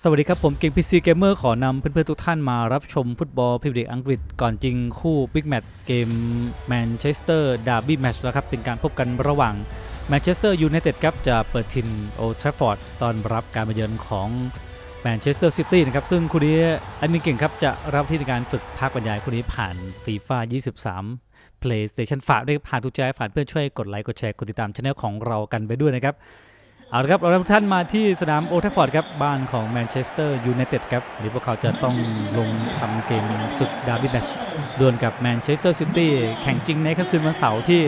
สวัสดีครับ ผมเก่งพีซีเกมเมอร์ขอนำเพื่อนๆทุกท่านมารับชมฟุตบอลพรีเมียร์ลีกอังกฤษก่อนจริงคู่บิ๊กแมตช์เกมแมนเชสเตอร์ดาร์บี้แมตช์แล้วครับ เป็นการพบกันระหว่างแมนเชสเตอร์ยูไนเต็ดครับ จะเปิดทินโอทราฟอร์ดตอนรับการมาเยือนของแมนเชสเตอร์ซิตี้นะครับ ซึ่งคู่นี้อันมินเก่งครับจะรับที่ในการฝึกภาคบรรยายคู่นี้ผ่านฟีฟ่า23 PlayStation ฝากด้วยครับหากทุกใจฝากเพื่อนช่วยกดไลค์กดแชร์กดติดตามช่องของเรากันไปด้วยนะครับ เอาละครับเราทุกท่านมาที่สนามโอทัฟฟอร์ดครับบ้านของแมนเชสเตอร์ยูไนเต็ดครับหรือพวกเขาจะต้องลงทำเกมศึกดาร์บี้แมชดวลกับแมนเชสเตอร์ซิตี้แข่งจริงในค่ำคืนวันเสาร์ที่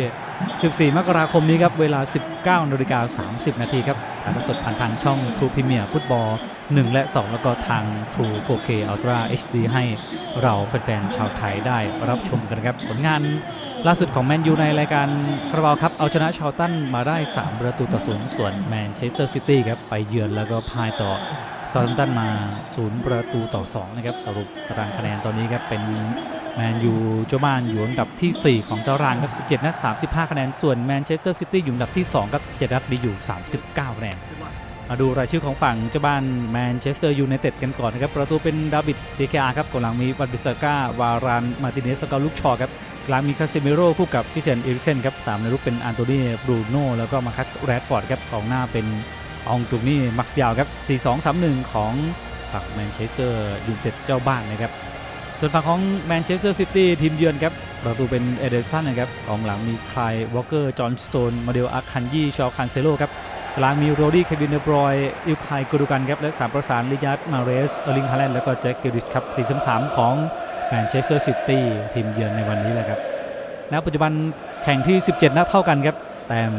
14 มกราคมนี้ครับ เวลา 19นาฬิกา30 นาทีครับถ่ายทอดสดผ่านทางช่อง True Premier Football 1 และ 2 แล้วก็ทาง True 4K Ultra HD ให้เราแฟนๆชาวไทยได้รับชมกันครับผลงาน ล่าสุดของแมนยูในรายการคาราบาวครับ เอาชนะชาวตันมาได้ 3 ประตูต่อศูนย์ส่วนแมนเชสเตอร์ซิตี้ครับ ไปเยือนแล้วก็พ่ายต่อซา u ์ตันมา 0 ประตูต่อ 2 นะครับ สรุปตารางคะแนนตอนนี้ครับ เป็นแมนยูเจ้าบ้านอยู่อันดับที่ 4 ของตารางครับ 17 นัด 35 คะแนน ส่วนแมนเชสเตอร์ซิตี้อยู่อันดับที่ 2 ครับ 17 นัดมีอยู่ 39 คะแนนมาดูรายชื่อของฝั่งเจ้าบ้านแมนเชสเตอร์ยูไนเต็ดกันก่อนนะครับ ประตูเป็นดาวิดเดเคอาครับกองหลังมีวันบิสกาวารานมาติเนสแล้วก็ลูกชอครับ กลางมีคาเซมิโร่คู่กับพิเศษเอริเซนครับสามในรุกเป็นอันโตนีบรูโน่แล้วก็มาคัสแรดฟอร์ดครับกองหน้าเป็นองตุนี่มักซิยาวครับ 4-2-3-1 ของฝั่งแมนเชสเตอร์ยูไนเต็ดเจ้าบ้านนะครับ ส่วนฝั่งของแมนเชสเตอร์ซิตี้ทีมเยือนครับประตูเป็นเอเดสันนะครับกองหลังมีคลายวอลเกอร์ จอห์นสโตนมาเดลอาคันยี่ชอคันเซโลครับกลางมีโรดี้เควินเดบรอยอิลคายกูดูกันครับและสามประสานลิยัตมาเรสเออร์ลิงฮาแลนด์แล้วก็แจ็คเกริชครับ4-3-3 ของ แมนเชสเตอร์ซิตี้ทีมเยือนในวันนี้แหละครับณปัจจุบันแข่งที่ 17 นัดเท่ากันครับ แต้ม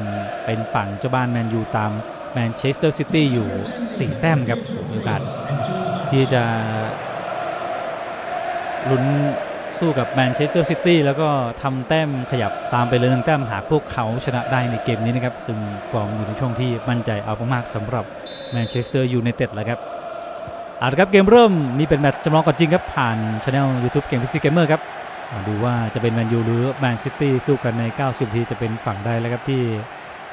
เป็นฝั่งเจ้าบ้านแมนยูตามแมนเชสเตอร์ซิตี้อยู่ 4 แต้มครับโอกาสที่จะลุ้นสู้กับแมนเชสเตอร์ซิตี้แล้วก็ทำแต้มขยับตามไปเลยหนึ่งแต้มหากพวกเขาชนะได้ในเกมนี้นะครับ ซึ่งฟอร์มอยู่ในช่วงที่มั่นใจเอามากๆสำหรับแมนเชสเตอร์ยูไนเต็ดแล้วครับ อาละครับเกมเริ่มนี่เป็นแมตช์จำลองก่อนจริงครับ ผ่านช anel YouTube เกมพิซีเกมเมอร์ครับมาดูว่าจะเป็นแมนยูหรือแมนซิตี้สู้กันใน 90ทีจะเป็นฝั่งใดแล้วครับที่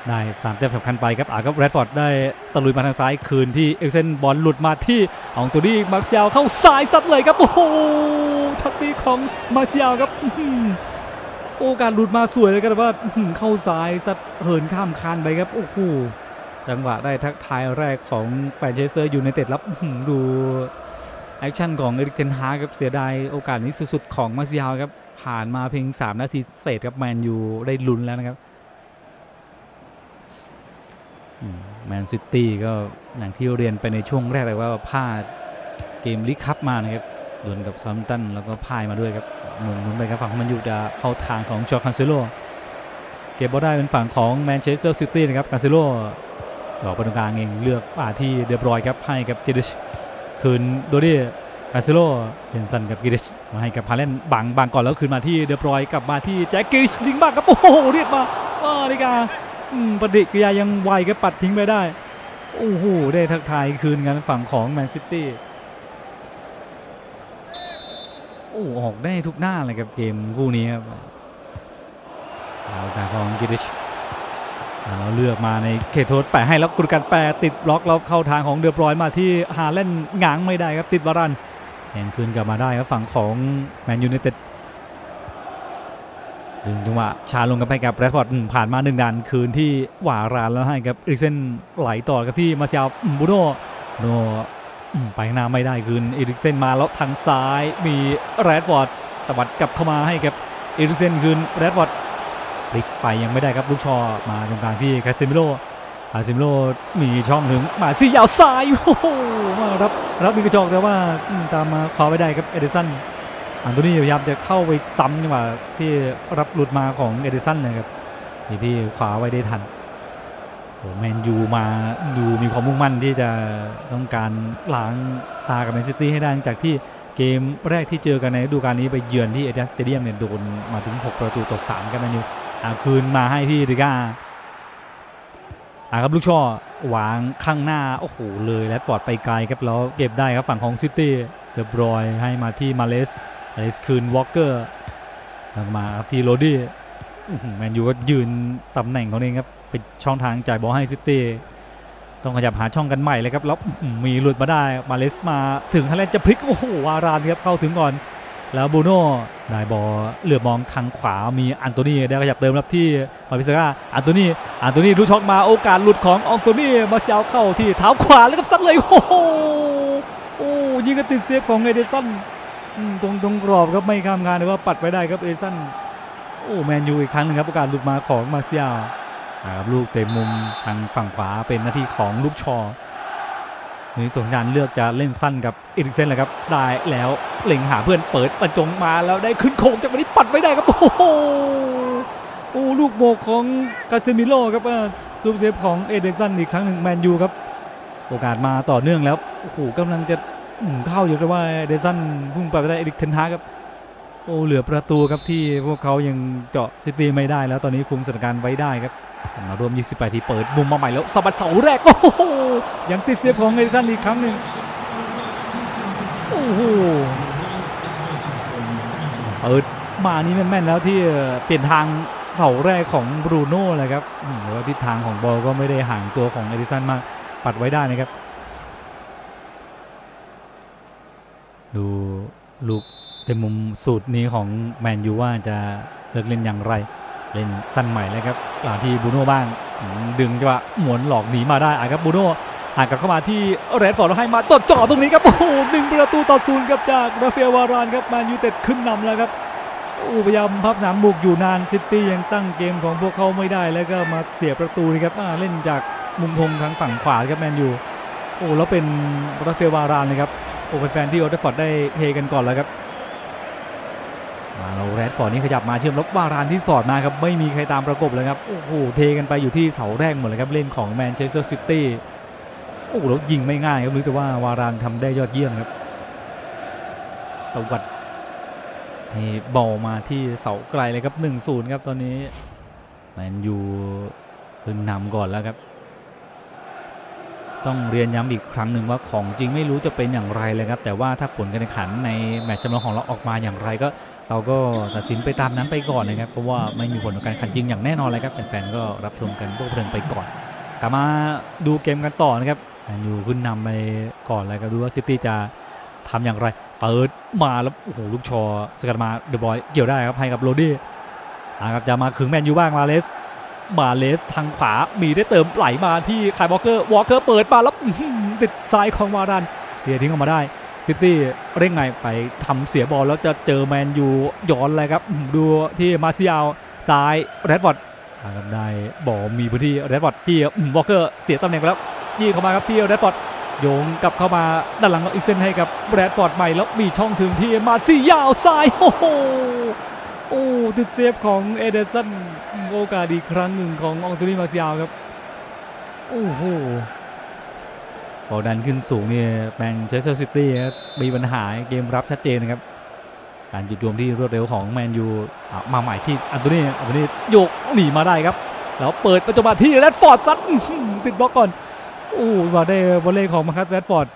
ได้3แต้มสำคัญไปครับอ่าครับแรดฟอร์ดได้ตะลุยมาทางซ้ายคืนที่เอ็กเซนบอลหลุดมาที่อองตัวนี้มาร์เซียลเข้าซ้ายซัดเลยครับ โอ้โหช็อตนี้ของมาร์เซียลครับอื้อหือโอกาสหลุดมาสวยเลยครับว่าเข้าซ้ายซัดเหินข้ามคานไปครับโอ้โห จังหวะได้ทักทายแรกของแมนเชสเตอร์ยูไนเต็ดแล้วอื้อหือดูแอคชั่นของเอริกเทนฮาครับเสียดายโอกาสนี้สุดๆของมาซียลครับผ่านมาเพียง 3 นาทีเศษครับแมนยูได้ลุ้นแล้วนะครับแมนซิตี้ก็อย่างที่เรียนไปในช่วงแรกเลยว่าพลาดเกมลิคัพมานะครับดวลกับซัมตันแล้วก็พายมาด้วยครับหมุนหมุนไปครับฝั่งของแมันยูจะเข้าทางของจอคันเซโลเก็บบอลได้เป็นฝั่งของแมนเชสเตอร์ซิตี้นะครับคานเซโล ต่อไปตรงกลางเองเลือกป่าที่เดบรอยครับให้กับเจดิชคืนโดดี้คาซิโลเฮนสันกับกิริชมาให้กับพาเลนบังบังก่อนแล้วคืนมาที่เดบรอยกลับมาที่แจ็คกิริชลิงบักครับโอ้โหเรียกมาว่าดิกาปฏิกิริยายังไวก็ปัดทิ้งไปได้ โอ้โหได้ทักทายคืนกันฝั่งของแมนซิตี้โอ้ออกได้ทุกหน้าเลยกับเกมคู่นี้ครับเอาแต่ของกิริช เราเลือกมาในเขตโทษแปะให้แล้วกุดกันแปะติดบล็อกแล้วเข้าทางของเดือบร้อยมาที่หาเล่นหงางไม่ได้ครับติดบารันเห็นคืนกลับมาได้ครับฝั่งของแมนยูไนเต็ดดึงจังหวะชาลงกันไปกับแรดฟอร์ดผ่านมาหนึ่งดันคืนที่หวารานแล้วให้กับเอริกเซนไหลต่อกับที่มาเซียบูโนโนไปข้างหน้าไม่ได้คืนเอริกเซนมาแล้วทางซ้ายมีแรดฟอร์ดตวัดกลับเข้ามาให้กับเอริกเซนคืนแรดฟอร์ด พลิกไปยังไม่ได้ครับลูกชอมาตรงกลางที่คาซิมิโลคาซิมิโลมีช่องถึงมาซี่ยาวซ้ายโอ้โหมารับรับมีกระจอกแต่ว่าตามมาขวาไม่ได้ครับเอเดสันอันโตนี่พยายามจะเข้าไปซ้ำจังหวะที่รับหลุดมาของเอเดสันนะครับที่ที่ขวาไว้ได้ทันโอ้แมนยูมาดูมีความมุ่งมั่นที่จะต้องการล้างตากับแมนซิตี้ให้ได้จากที่เกมแรกที่เจอกันในฤดูกาลนี้ไปเยือนที่เอเดนสเตเดียมเนี่ยโดนมาถึง 6 ประตูต่อ3ครับแม นยูอาคืนมาให้ที่ริก้าอาครับลูกช่อวางข้างหน้า โอ้โห เลยแรดฟอร์ดไปไกลครับ แล้วเก็บได้ครับฝั่งของซิตี้เดบรอยให้มาที่มาเลสมาเลสคืนวอลเกอร์มาครับที่โรดี้แมนยูก็ยืนตำแหน่งเขาเองครับเป็นช่องทางจ่ายบอลให้ซิตี้ต้องขยับหาช่องกันใหม่เลยครับแล้วมีหลุดมาได้มาเลสมาถึงฮาเลนจะพลิกโอ้โหวารานครับเข้าถึงก่อน แล้วบูโน่ได้บอลเหลือบมองทางขวามีอันโตนีได้ขยับเติมรับที่มาพิซซ่าอันโตนีอันโตนีรู้ช็อตมาโอกาสหลุดของอันโตนีมาเซลเข้าที่เท้าขวาแล้วก็ซัดเลยโอ้โหโอ้ยิงกันติดเซฟของเอเดสันตรงตรงกรอบครับไม่ข้ามงานเลยว่าปัดไปได้ครับเอเดสันโอ้แมนยูอีกครั้งหนึ่งครับโอกาสหลุดมาของมาเซียลนะครับลูกเตะมุมทางฝั่งขวาเป็นหน้าที่ของลูกชอ นี่ส่งสัญญาณเลือกจะเล่นสั้นกับอีริกเซนเลยครับได้แล้วเล็งหาเพื่อนเปิดบรรจงมาแล้วได้ขึ้นโค้งจากวันนี้ปัดไม่ได้ครับโอ้โหโอ้ลูกโมกของกาเซมิโลครับลูกเซฟของเอเดนสันอีกครั้งหนึ่งแมนยูครับโอกาสมาต่อเนื่องแล้วโอ้โหกำลังจะเข้าอยู่แต่ว่าเอเดนสันพุ่งไปไม่ได้เอริกเทนฮากครับโอ้เหลือประตูครับที่พวกเขายังเจาะซิตี้ไม่ได้แล้วตอนนี้คุมสถานการณ์ไว้ได้ครับ มารวม 28 ทีเปิดมุมมาใหม่แล้วสบัดเสาแรกโอ้โหยังติดเซฟของเอริสันอีกครั้งหนึ่งโอ้โหเปิดมานี่แม่นๆแล้วที่เปลี่ยนทางเสาแรกของบรูโน่เลยครับอืมแต่ว่าทิศทางของบอลก็ไม่ได้ห่างตัวของเอริสันมากปัดไว้ได้นะครับ ดูลูกเต็มมุมสูตรนี้ของแมนยูว่าจะเลิกเล่นอย่างไร เล่นสั้นใหม่แล้วครับหลังที่บูโน่บ้าง ดึงจังหวะหมวนหลอกหนีมาได้อะครับบูโน่ห่างกลับเข้ามาที่แรดฟอร์ดแล้วให้มาจดจ่อตรงนี้ครับโอ้โหหนึ่งประตูต่อศูนย์ครับจากราฟาเอลวารานครับแมนยูเต็ดขึ้นนำแล้วครับอ้พยายามพับสามบุกอยู่นานซิตี้ยังตั้งเกมของพวกเขาไม่ได้แล้วก็มาเสียประตูนี่ครับเล่นจากมุมธงทางฝั่งขวาครับแมนยูโอ้แล้วเป็นราฟาเอลวารานเลยครับโอ้แฟนๆที่โอเดฟอร์ดได้เฮกันก่อนแล้วครับ มาเราแรดฟอร์ดนี่ขยับมาเชื่อมแล้ววารานที่สอดมาครับไม่มีใครตามประกบเลยครับโอ้โหเทกันไปอยู่ที่เสาแรกหมดเลยครับเล่นของแมนเชสเตอร์ซิตี้โอ้โหแล้วยิงไม่ง่ายครับรู้แต่ว่าวารานทำได้ยอดเยี่ยมครับตวัดให้บอลมาที่เสาไกลเลยครับ 1-0 ครับตอนนี้แมนยูขึ้นนำก่อนแล้วครับ ต้องเรียนย้ำอีกครั้งหนึ่งว่าของจริงไม่รู้จะเป็นอย่างไรเลยครับ แต่ว่าถ้าผลการแข่งขันในแมตช์จำลองของเราออกมาอย่างไรก็ เราก็ตัดสินไปตามนั้นไปก่อนนะครับ เพราะว่าไม่มีผลต่อการขันจริงอย่างแน่นอนเลยครับแฟนๆก็รับชมกันพวกเพลินไปก่อนกลับมาดูเกมกันต่อนะครับแมนยูขึ้นนำไปก่อนเลยก็ดูว่าซิตี้จะทำอย่างไรเปิดมาแล้วโอ้โหลูกชอสกัดมาเดอะบอยเกี่ยวได้ครับให้กับโรดี้นะครับจะมาขึงแมนยูบ้างมาเลสมาเลสทางขวามีได้เติมไหลมาที่คายวอลเกอร์วอลเกอร์เปิดมาแล้วติดซ้ายของวารันเดียทิ้งออกมาได้ ซิตี้เร่งไงไปทำเสียบอลแล้วจะเจอแมนยูย้อนเลยครับดูที่มาเซียลซ้ายแรดวอร์ดครับได้บอลมีพื้นที่แรดวอร์ดจี้วอลเกอร์เสียตำแหน่งไปแล้วจี้เข้ามาครับที่แรดวอร์ดโยงกลับเข้ามาด้านหลังอีกเส้นให้กับแรดฟอร์ดใหม่แล้วมีช่องถึงที่มาซียาวซ้ายโอ้โหโอ้ติดเซฟของเอเดสันโอกาสอีกครั้งหนึ่งของอองตูนีมาซียาวครับโอ้โห บอดันขึ้นสูงเนี่ยแมนเชสเตอร์ซิตี้มีปัญหาเกมรับชัดเจนนะครับ การจุดรวมที่รวดเร็วของแมนยูมาใหม่ที่อันโตนีอันโตนีโยกหนีมาได้ครับ แล้วเปิดปัจจุบันที่แรดฟอร์ดซัดติดบล็อกก่อนโอ้มาได้บอลเล่ของมาคัสแรดฟอร์ด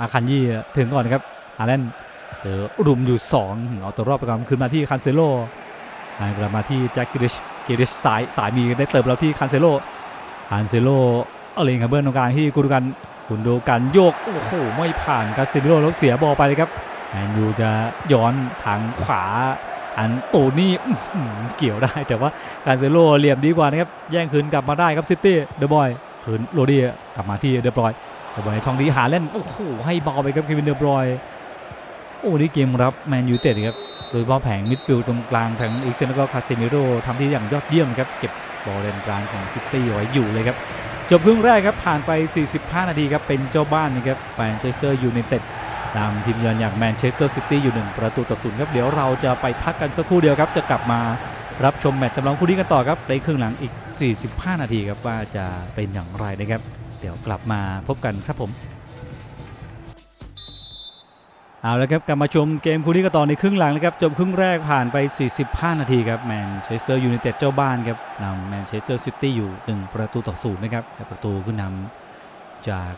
อาคันยี่ถึงก่อนครับอาเลนเจอรุมอยู่2เอาตัวรอบไปก่อนคืนมาที่คันเซโลกลับมาที่แจ็คกิริชกิริชสายสายมีได้เติมแล้วที่คันเซโลคันเซโลเอาเลยครับเบิร์นตรงกลางที่กุนดูกัน กุนดูกันโยก โอ้โห ไม่ผ่านกาซิมิโลแล้วเสียบอลไปเลยครับแมนยูจะย้อนทางขวา อันตูนี่เกี่ยวได้แต่ว่าการเซโลเหลี่ยมดีกว่านะครับ แย่งคืนกลับมาได้ครับซิตี้เดอะบอยคืนโรดี้กลับมาที่เดอะบอยเดอะบอยช่องที่หาเล่น โอ้โห ให้บอลไปครับเควินเดอะบอยโอ้นี่เกมรับแมนยูเต็ดครับโดยเฉพาะแผงมิดฟิลด์ตรงกลางทั้งอีกเซนแล้วก็คาเซมิโรทำที่อย่างยอดเยี่ยมครับเก็บบอลเลนกลางของซิตี้ไว้อยู่เลยครับ จบครึ่งแรกครับผ่านไป 45 นาทีครับเป็นเจ้าบ้านนะครับแมนเชสเตอร์ยูไนเต็ดนำทีมเยือนอย่างแมนเชสเตอร์ซิตี้อยู่1ประตูต่อศูนย์ครับเดี๋ยวเราจะไปพักกันสักครู่เดียวครับ จะกลับมารับชมแมตช์จำลองคู่นี้กันต่อครับในครึ่งหลังอีก 45 นาทีครับว่าจะเป็นอย่างไรนะครับ เดี๋ยวกลับมาพบกันครับผม เอาละครับกลับมาชมเกมคู่นี้กันต่อในครึ่งหลังนะครับจบครึ่งแรกผ่านไป 45 นาทีครับแมนเชสเตอร์ยูไนเต็ดเจ้าบ้านครับนำแมนเชสเตอร์ซิตี้อยู่ 1 ประตูต่อศูนย์นะครับแต่ประตูขึ้นนำจาก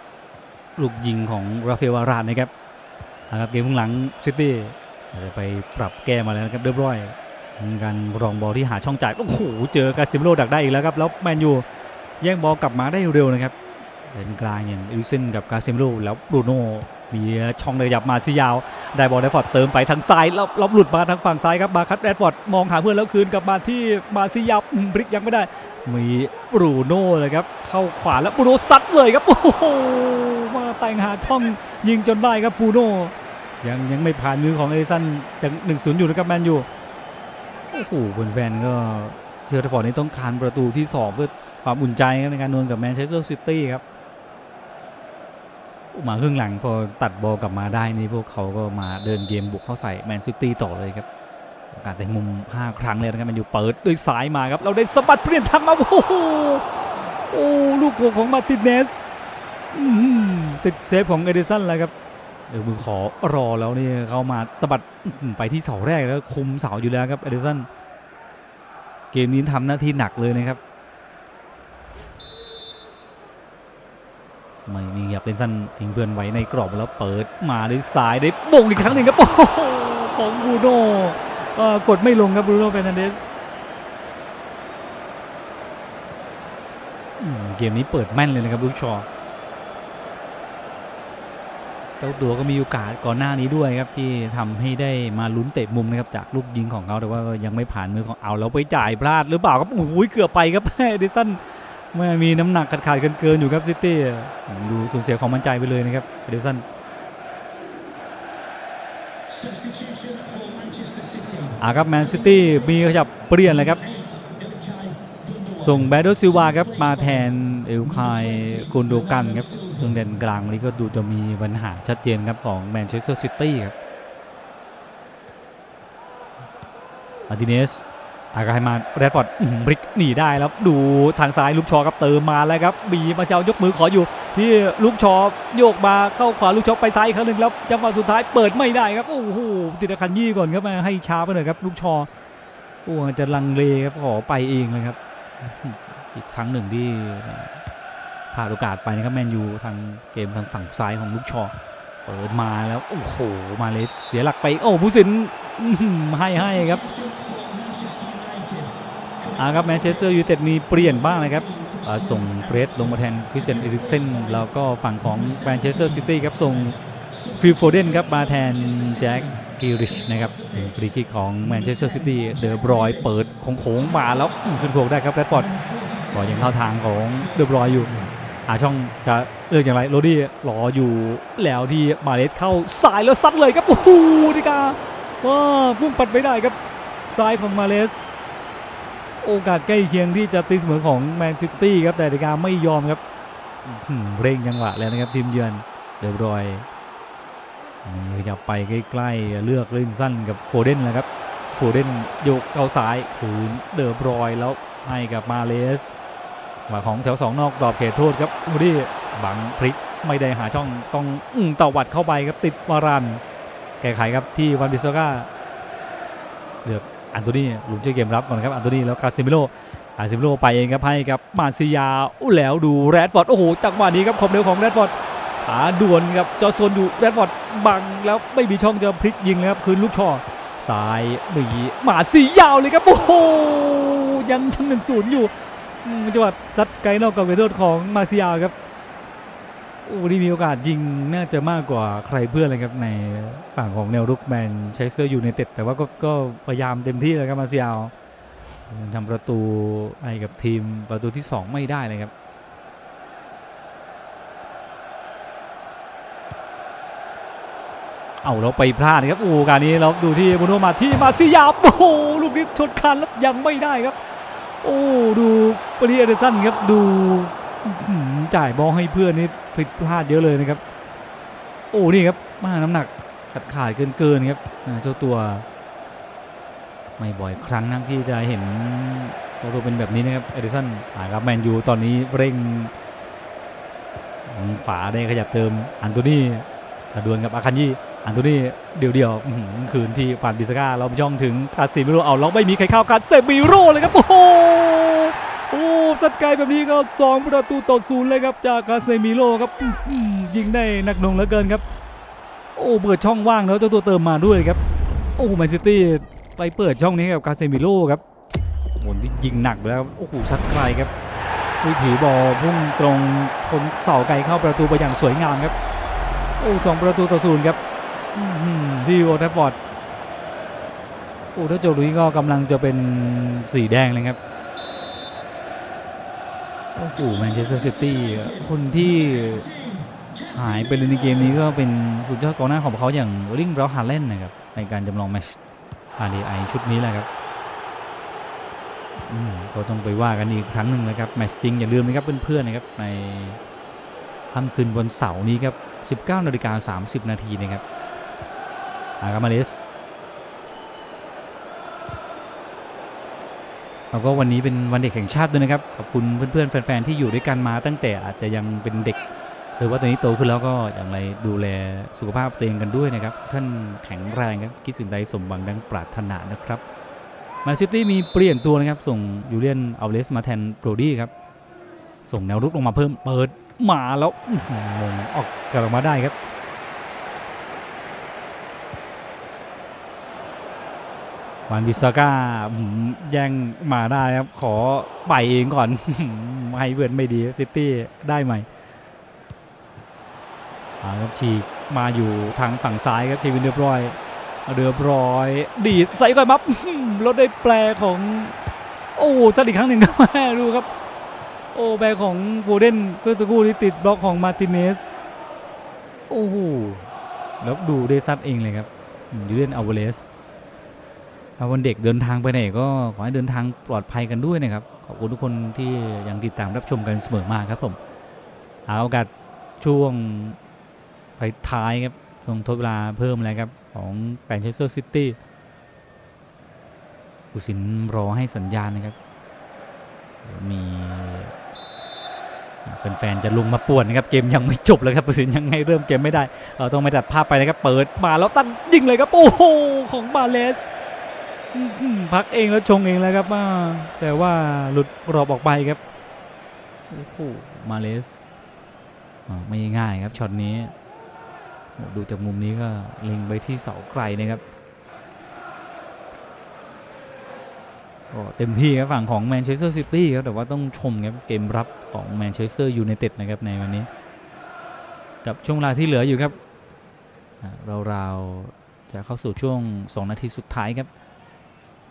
ลูกยิงของราฟเอลวารานนะครับนะครับเกมครึ่งหลังซิตี้จะไปปรับแก้มาแล้วนะครับเรียบร้อยมีการรองบอลที่หาช่องจ่ายโอ้โหเจอกาซิมโรดักได้อีกแล้วครับแล้วแมนยูแย่งบอลกลับมาได้เร็วนะครับเป็นกลางอย่างอิลเซนกับกาซมโรแล้วบรูโน่ มีช่องเลยหยับมาซียาว ได้บอลแรดฟอร์ดเติมไปทางซ้ายแล้วแล้วหลุดมาทางฝั่งซ้ายครับมาคัดแรดฟอร์ดมองหาเพื่อนแล้วคืนกลับมาที่มาซียาวบริกยังไม่ได้ มีบรูโน่เลยครับเข้าขวาแล้วบรูโน่ซัดเลยครับโอ้โหมาแต่งหาช่องยิงจนได้ครับบรูโน่ยังยังไม่ผ่านมือของเอริสันยังหนึ่งศูนย์อยู่นะครับแมนยูโอ้โหแฟนๆก็เฮอร์ฟอร์ดนี่ต้องการประตูที่สองเพื่อความอุ่นใจครับในการดวลกับแมนเชสเตอร์ซิตี้ครับ มาครึ่งหลังพอตัดบอลกลับมาได้นี่พวกเขาก็มาเดินเกมบุกเข้าใส่แมนซิตี้ต่อเลยครับโอกาสแต่มุม 5 ครั้งเลยนะครับมันอยู่เปิดด้วยซ้ายมาครับ เราได้สะบัดเปลี่ยนทางมา โอ้โหโอ้ลูกโขของมาติเนสอื้อหือติดเซฟของเอเดสันแล้วครับเดี๋ยวมือขอรอแล้วนี่เข้ามาสะบัดไปที่เสาแรกแล้วคุมเสาอยู่แล้วครับเอเดสันเกมนี้ทำหน้าที่หนักเลยนะครับ ไม่มีครับเอเดสันทิ้งเพื่อนไว้ในกรอบแล้วเปิดมาด้วยซ้ายได้บ่งอีกครั้งหนึ่งครับโอ้โหของบูโน่กดไม่ลงครับบูโน่เฟรนันเดสเกมนี้เปิดแม่นเลยนะครับลูกชอเจ้าตัวก็มีโอกาสก่อนหน้านี้ด้วยครับที่ทำให้ได้มาลุ้นเตะมุมนะครับจากลูกยิงของเขาแต่ว่ายังไม่ผ่านมือของเอาแล้วไปจ่ายพลาดหรือเปล่าครับโอ้โหเกือบไปครับเอดิสัน ไม่มีน้ำหนักขาดขาดเกินเกินๆอยู่ครับซิตี้ดูสูญเสียความมั่นใจไปเลยนะครับเอดิสันอ่าครับแมนซิตี้มีขยับเปลี่ยนเลยครับ ส่งแบดโดซิวาครับมาแทนเอลคายกุนโดกันครับซึ่งเด่นกลางนี้ก็ดูจะมีปัญหาชัดเจนครับของแมนเชสเตอร์ซิตี้ครับมาติเนส อากายมาแรดฟอร์ดอื้อหือบริกหนีได้แล้วดูทางซ้ายลูกชอครับเติมมาแล้วครับบีมาเจ้ายกมือขออยู่ ที่ลูกชอโยกมาเข้าขวาลูกชอไปซ้ายอีกครั้งหนึ่งแล้วจังหวะสุดท้ายเปิดไม่ได้ครับโอ้โหติดอาคันยี่ก่อนครับมาให้ช้าไปหน่อยครับ ลูกชอโอ้จะลังเลครับขอไปเองเลยครับ อีกครั้งหนึ่งที่พลาดโอกาสไปนะครับแมนยูทางเกมทางฝั่งซ้ายของลูกชอเปิดมาแล้วโอ้โหมาเลยเสียหลักไปโอ้ผู้สินอื้อหือให้ให้ครับ อ่าครับแมนเชสเตอร์ยูไนเต็ดมีเปลี่ยนบ้างนะครับส่งเฟรดลงมาแทนคริสเตียนเอริกเซนแล้วก็ฝั่งของแมนเชสเตอร์ซิตี้ครับส่งฟิลโฟเดนครับมาแทนแจ็คกิลริชนะครับฟรีคิกของแมนเชสเตอร์ซิตี้เดอบรอยเปิดโค้งมาแล้วขึ้นโค้งได้ครับแรดฟอร์ดบอลยังเข้าทางของเดอบรอยอยู่หาช่องจะเลือกอย่างไรโรดี้รออยู่แล้วที่มาเลสเข้าสายแล้วซัดเลยครับโอ้โหดิกาว้าพุ่งปัดไม่ได้ครับซ้ายของมาเลส โอกาสใกล้เคียงที่จะตีเสมอของแมนซิตี้ครับแต่นาฬิกาไม่ยอมครับเร่งจังหวะแล้วนะครับทีมเยือนเดบรอยขยับไปใกล้ๆเลือกเล่นสั้นกับโฟเดนแหละครับโฟเดนโยกเข้าซ้ายคืนเดบรอยแล้วให้กับมาเลสมาของแถวสองนอกกรอบเขตโทษครับดูดิบังพลิกไม่ได้หาช่องต้องอื้อตวัดเข้าไปครับติดวารัน แก้ไขครับที่วันบิโซกาเลือก อันโตนีหลุมช่วยเกมรับก่อนครับอันโตนีแล้วคาซิมิโลคาซิมิโลไปเองครับให้กับมาซิยาอู้แล้วดูแรดฟอร์ดโอ้โหจังหวะนี้ครับความเร็วของแรดฟอร์ดขาด่วนครับจอโซนอยู่แรดฟอร์ดบังแล้วไม่มีช่องจะพลิกยิงเลยครับคืนลูกช่อซ้ายมีมาซิยาวเลยครับโอ้โหยังชั้นหนึ่งศูนย์อยู่จังหวะจัดไกลนอกกรอบเขตโทษของมาซิยาครับ โอ้นี่มีโอกาสยิงน่าจะมากกว่าใครเพื่อนเลยครับในฝั่งของแนวรุกแมนใช้เซอร์ยูไนเต็ด แต่ว่าก็ก็พยายามเต็มที่เลยครับมาเซิยายังทำประตูให้กับทีมประตูที่ 2 ไม่ได้เลยครับเอาเราไปพลาดครับโอ้การนี้เราดูที่บุโนมาที่มาซิยาโอ้โหลูกนี้ชนคันแล้วยังไม่ได้ครับ โอ้ดูปรีเอเดสันครับดู จ่ายบอลให้เพื่อนนี่ผิดพลาดเยอะเลยนะครับ โอ้นี่ครับมาน้ำหนักขาดขาดเกินเกินๆครับเจ้าตัว ไม่บ่อยครั้งนักที่จะเห็นตัวตัวเป็นแบบนี้นะครับเอดิสันอ่าครับแมนยูตอนนี้เร่งขวาได้ขยับเติมอันโตนีกระดวลกับอาคันยี่อันโตนี่เดี่ยวๆอื้อหือคืนที่ผ่านบิสก้าเราไปช่องถึงคาซิมิโรเอาแล้วไม่มีใครเข้าคาเซมิโรเลยครับโอ้โหโอ้ สัดไกลแบบนี้ก็สองประตูต่อศูนย์เลยครับ จากคาเซมิโรครับยิงได้หนักหน่วงเหลือเกินครับ โอ้เปิดช่องว่างแล้วเจ้าตัวเติมมาด้วยครับ โอ้แมนซิตี้ไปเปิดช่องนี้กับกาเซมิโลครับโหนที่ยิงหนักแล้วโอ้โหซัดไกลครับวิถีบอลพุ่งตรงชนเสาไกลเข้าประตูไปอย่างสวยงามครับ โอ้สองประตูต่อศูนย์ครับที่โอทัฟฟอร์ดโอ้ถ้าโจลุยก็กำลังจะเป็นสีแดงเลยครับ โอ้โหแมนเชสเตอร์ซิตี้คนที่หายไปเลยในเกมนี้ก็เป็นสุดยอดกองหน้าของเขาอย่างริงบราวฮาเลนนะครับในการจำลองแมตช์ RDI ชุดนี้แหละครับก็ต้องไปว่ากันอีกครั้งหนึ่งนะครับแมตช์จริงอย่าลืมนะครับเพื่อนๆนะครับในค่ำคืนวันเสาร์นี้ครับ 19นาฬิกา30 นาทีนะครับอากามาเลส แล้วก็วันนี้เป็นวันเด็กแห่งชาติด้วยนะครับ ขอบคุณเพื่อนๆ แฟนๆ ที่อยู่ด้วยกันมาตั้งแต่อาจจะยังเป็นเด็ก หรือว่าตอนนี้โตขึ้นแล้วก็อย่างไรดูแลสุขภาพตัวเองกันด้วยนะครับ ท่านแข็งแรงครับคิดสิ่งใดสมหวังดังปรารถนานะครับมนซิตี้มีเปลี่ยนตัวนะครับ ส่งยูเลียนอัลเลสมาแทนโบรดี้ครับ ส่งแนวรุกลงมาเพิ่มเปิดมาแล้วมงออกสกัดออกมาได้ครับ วานวิสาก้าอื้อหือแย่งมาได้ครับ ขอไปเองก่อน ให้เพื่อนไม่ดีซิตี้ได้ไหมอาครับฉีกมาอยู่ทางฝั่งซ้ายครับเควินเรียบร้อยเรียบร้อย ดีดใส่ก่อนมับรถได้แปลของ โอ้สักอีกครั้งหนึ่งครับแม่ดูครับ โอ้แปลของโบเดนเพื่อสกู่ที่ติดบล็อกของมาร์ติเนสโอ้โหแล้วดูเดซัตเองเลยครับยูเลียนอัลเวเลส วันเด็กเดินทางไปไหนก็ขอให้เดินทางปลอดภัยกันด้วยนะครับ ขอบคุณทุกคนที่ยังติดตามรับชมกันเสมอมาครับผมเอาโอกาสช่วงท้ายครับช่วงทดเวลาเพิ่มแล้วครับของแมนเชสเตอร์ซิตี้ผู้สินรอให้สัญญาณนะครับ มีแฟนๆจะลงมาป่วนนะครับ เกมยังไม่จบเลยครับผู้สินยังไงเริ่มเกมไม่ได้ เราต้องไม่ตัดภาพไปนะครับ เปิดมาแล้วตั้งยิงเลยครับ โอ้โห ของบาเลสอื้อหือ พักเองแล้วชงเองแล้วครับแต่ว่าหลุดกรอบออกไปครับโอ้โหมาเลสไม่ง่ายครับช็อตนี้ดูจากมุมนี้ก็เล็งไปที่เสาไกลนะครับก็เต็มที่ครับฝั่งของแมนเชสเตอร์ซิตี้ครับแต่ว่าต้องชมครับเกมรับของแมนเชสเตอร์ยูไนเต็ดนะครับในวันนี้ กับช่วงเวลาที่เหลืออยู่ครับอ่าเราจะเข้าสู่ช่วง 2 นาทีสุดท้ายครับ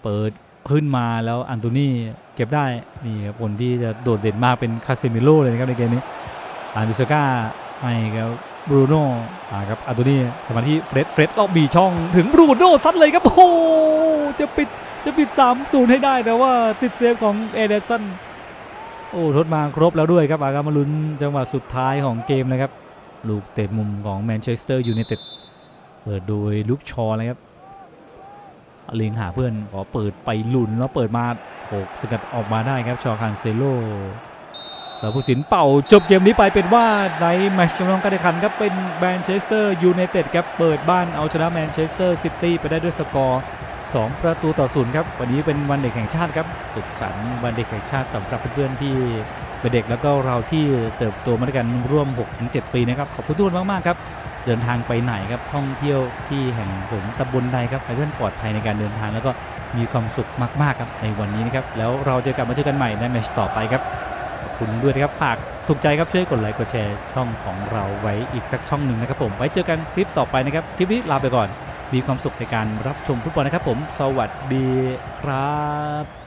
เปิดขึ้นมาแล้วอันโตนี่เก็บได้นี่ครับคนที่จะโดดเด่นมากเป็นคาเซมิโลเลยนะครับในเกมนี้อาบิสก้าให้ครับบรูโน่อ่าครับอันโตนี่ทำมาที่เฟร็ดเฟร็ดรอบบีช่องถึงบรูโน่ซัดเลยครับโอ้จะปิดจะปิด 3-0 ให้ได้แต่ว่าติดเซฟของเอเดสันโอ้ทดมาครบแล้วด้วยครับอากามาลุ้นจังหวะสุดท้ายของเกมนะครับ ลูกเตะมุมของแมนเชสเตอร์ยูไนเต็ดเปิดโดยลุกชอเลยครับ เล็งหาเพื่อนขอเปิดไปหลุนแล้วเปิดมาโขกสกัดออกมาได้ครับชอคันเซโลแล้วผู้สินเป่าจบเกมนี้ไปเป็นว่าในแมตช์จำลองการแข่งขันครับเป็นแมนเชสเตอร์ยูไนเต็ดครับเปิดบ้านเอาชนะแมนเชสเตอร์ซิตี้ไปได้ด้วยสกอร์ 2 ประตูต่อศูนย์ครับวันนี้เป็นวันเด็กแห่งชาติครับสุขสันต์วันเด็กแห่งชาติสำหรับเพื่อนๆที่เป็นเด็กแล้วก็เราที่เติบโตมาด้วยกันร่วม 6-7 ปีนะครับขอบคุณทุกคนมากๆครับ เดินทางไปไหนครับท่องเที่ยวที่แห่งผมตำบลใดครับให้ท่านปลอดภัยในการเดินทางแล้วก็มีความสุขมากๆครับในวันนี้นะครับแล้วเราจะกลับมาเจอกันใหม่ในแมชต่อไปครับขอบคุณด้วยครับฝากถูกใจครับช่วยกดไลค์กดแชร์ช่องของเราไว้อีกสักช่องหนึ่งนะครับผมไว้เจอกันคลิปต่อไปนะครับคลิปนี้ลาไปก่อน มีความสุขในการรับชมฟุตบอลนะครับผม สวัสดีครับ